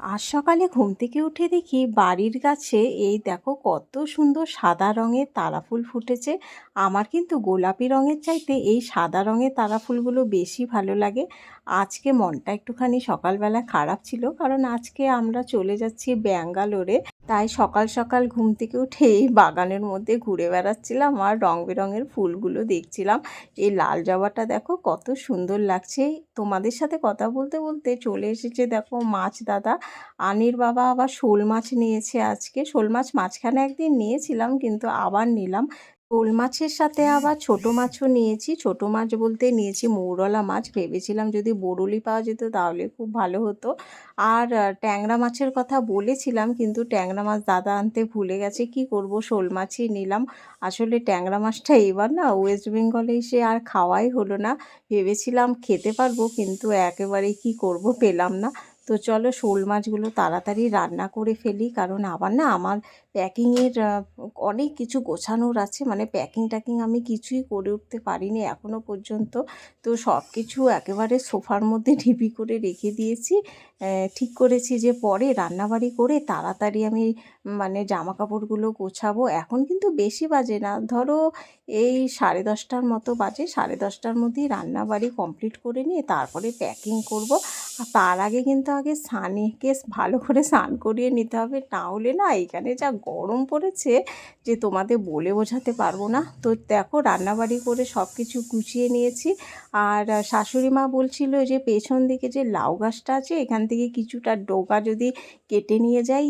আজ সকালে ঘুম থেকে উঠে দেখি বাড়ির গাছে এই দেখো কত সুন্দর সাদা রঙের তারা ফুল ফুটেছে। আমার কিন্তু গোলাপি রঙের চাইতে এই সাদা রঙের তারা ফুলগুলো বেশি ভালো লাগে। আজকে মনটা একটুখানি সকালবেলা খারাপ ছিল, কারণ আজকে আমরা চলে যাচ্ছি ব্যাঙ্গালোরে। তাই সকাল সকাল ঘুম থেকে উঠেই বাগানের মধ্যে ঘুরে বেড়াচ্ছিলাম আর রং বেরঙের ফুলগুলো দেখছিলাম। এই লাল জবাটা দেখো কত সুন্দর লাগছে। তোমাদের সাথে কথা বলতে বলতে চলে এসেছে দেখো মাছ দাদা। আনির বাবা আবার শোল মাছ নিয়েছে আজকে। শোল মাছ মাঝখানে একদিন নিয়েছিলাম কিন্তু আবার নিলাম। শোল মাছের সাথে আবার ছোট মাছও নিয়েছি। ছোট মাছ বলতে নিয়েছি মৌরলা মাছ। ভেবেছিলাম যদি বরলি পাওয়া যেত তাহলে খুব ভালো হতো। আর ট্যাংরা মাছের কথা বলেছিলাম কিন্তু ট্যাংরা মাছ দাদা আনতে ভুলে গেছে। কি করব? শোল মাছই নিলাম। আসলে ট্যাংরা মাছটা এবার না ওয়েস্ট বেঙ্গলে এসে আর খাওয়াই হলো না। ভেবেছিলাম খেতে পারব কিন্তু একেবারে কি করব পেলাম না। তো চলো শোল মাছগুলো তাড়াতাড়ি রান্না করে ফেলি। কারণ আবার না আমার প্যাকিংয়ের অনেক কিছু গোছানোর আছে। মানে প্যাকিং ট্যাকিং আমি কিছুই করে উঠতে পারিনি এখনও পর্যন্ত। তো সব কিছু একেবারে সোফার মধ্যে ঢিপি করে রেখে দিয়েছি। ঠিক করেছি যে পরে রান্নাবাড়ি করে তাড়াতাড়ি আমি মানে জামা কাপড়গুলো গোছাবো। এখন কিন্তু বেশি বাজে না। ধরো এই সাড়ে দশটার মতো বাজে। সাড়ে দশটার মধ্যেই রান্নাবাড়ি কমপ্লিট করে নিয়ে তারপরে প্যাকিং করব। তার আগে কিন্তু আগে স্নানকে ভালো করে স্নান করিয়ে নিতে হবে। না হলে না এখানে যা গরম পড়েছে যে তোমাদের বলে বোঝাতে পারব না। তো দেখো রান্নাবাড়ি করে সব কিছু গুছিয়ে নিয়েছি। আর শাশুড়ি মা বলছিল যে পেছন দিকে যে লাউ গাছটা আছে, এখান থেকে কিছুটা ডোগা যদি কেটে নিয়ে যাই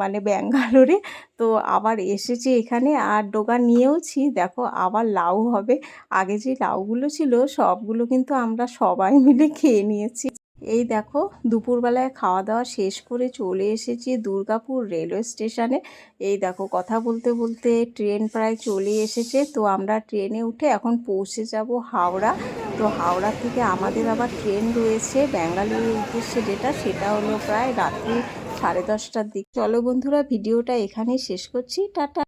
মানে ব্যাঙ্গালোরে, তো আবার এসেছি এখানে আর ডোগা নিয়েওছি। দেখো আবার লাউ হবে। আগে যে লাউগুলো ছিল সবগুলো কিন্তু আমরা সবাই মিলে খেয়ে নিয়েছি। এই দেখো, দুপুরবেলায় খাওয়া দাওয়া শেষ করে চলে এসেছি দুর্গাপুর রেলওয়ে স্টেশনে। এই দেখো, কথা বলতে বলতে ট্রেন প্রায় চলে এসেছে। তো আমরা ট্রেনে উঠে এখন পৌঁছে যাব হাওড়া। তো হাওড়া থেকে আমাদের আবার ট্রেন রয়েছে। ব্যাঙ্গালোরের উদ্দেশ্যে যেটা, সেটা হলো প্রায় রাত্রি সাড়ে দশটার দিক। চলো বন্ধুরা, ভিডিওটা এখানেই শেষ করছি। টাটা।